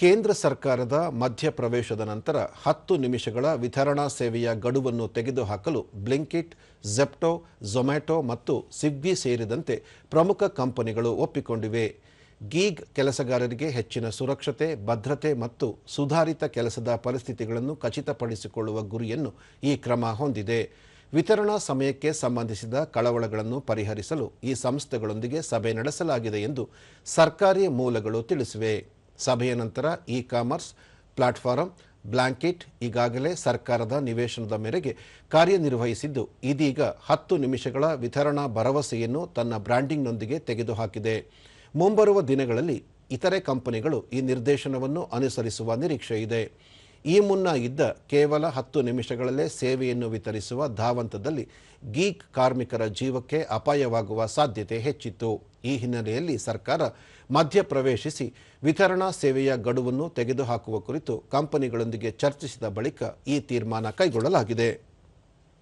ಕೇಂದ್ರ ಸರ್ಕಾರದ ಮಧ್ಯಪ್ರವೇಶದ ನಂತರ ಹತ್ತು ನಿಮಿಷಗಳ ವಿತರಣಾ ಸೇವೆಯ ಗಡುವನ್ನು ತೆಗೆದುಹಾಕಲು ಬ್ಲಿಂಕಿಟ್, ಜೆಪ್ಟೋ, ಝೊಮ್ಯಾಟೊ ಮತ್ತು ಸ್ವಿಗ್ಗಿ ಸೇರಿದಂತೆ ಪ್ರಮುಖ ಕಂಪನಿಗಳು ಒಪ್ಪಿಕೊಂಡಿವೆ. ಗೀಗ್ ಕೆಲಸಗಾರರಿಗೆ ಹೆಚ್ಚಿನ ಸುರಕ್ಷತೆ, ಭದ್ರತೆ ಮತ್ತು ಸುಧಾರಿತ ಕೆಲಸದ ಪರಿಸ್ಥಿತಿಗಳನ್ನು ಖಚಿತಪಡಿಸಿಕೊಳ್ಳುವ ಗುರಿಯನ್ನು ಈ ಕ್ರಮ ಹೊಂದಿದೆ. ವಿತರಣಾ ಸಮಯಕ್ಕೆ ಸಂಬಂಧಿಸಿದ ಕಳವಳಗಳನ್ನು ಪರಿಹರಿಸಲು ಈ ಸಂಸ್ಥೆಗಳೊಂದಿಗೆ ಸಭೆ ನಡೆಸಲಾಗಿದೆ ಎಂದು ಸರ್ಕಾರಿ ಮೂಲಗಳು ತಿಳಿಸಿವೆ. ಸಭೆಯ ನಂತರ ಇ ಕಾಮರ್ಸ್ ಪ್ಲಾಟ್ಫಾರಂ ಬ್ಲಾಂಕೆಟ್ ಈಗಾಗಲೇ ಸರ್ಕಾರದ ನಿವೇಶನದ ಮೇರೆಗೆ ಕಾರ್ಯನಿರ್ವಹಿಸಿದ್ದು, ಇದೀಗ ಹತ್ತು ನಿಮಿಷಗಳ ವಿತರಣಾ ಭರವಸೆಯನ್ನು ತನ್ನ ಬ್ರ್ಯಾಂಡಿಂಗ್ನೊಂದಿಗೆ ತೆಗೆದುಹಾಕಿದೆ. ಮುಂಬರುವ ದಿನಗಳಲ್ಲಿ ಇತರೆ ಕಂಪನಿಗಳು ಈ ನಿರ್ದೇಶನವನ್ನು ಅನುಸರಿಸುವ ನಿರೀಕ್ಷೆ ಇದೆ. ಈ ಮುನ್ನ ಇದ್ದ ಕೇವಲ ಹತ್ತು ನಿಮಿಷಗಳಲ್ಲೇ ಸೇವೆಯನ್ನು ವಿತರಿಸುವ ಧಾವಂತದಲ್ಲಿ ಗೀಕ್ ಕಾರ್ಮಿಕರ ಜೀವಕ್ಕೆ ಅಪಾಯವಾಗುವ ಸಾಧ್ಯತೆ ಹೆಚ್ಚಿತ್ತು. ಈ ಹಿನ್ನೆಲೆಯಲ್ಲಿ ಸರ್ಕಾರ ಮಧ್ಯಪ್ರವೇಶಿಸಿ ವಿತರಣಾ ಸೇವೆಯ ಗಡುವನ್ನು ತೆಗೆದುಹಾಕುವ ಕುರಿತು ಕಂಪನಿಗಳೊಂದಿಗೆ ಚರ್ಚಿಸಿದ ಬಳಿಕ ಈ ತೀರ್ಮಾನ ಕೈಗೊಳ್ಳಲಾಗಿದೆ.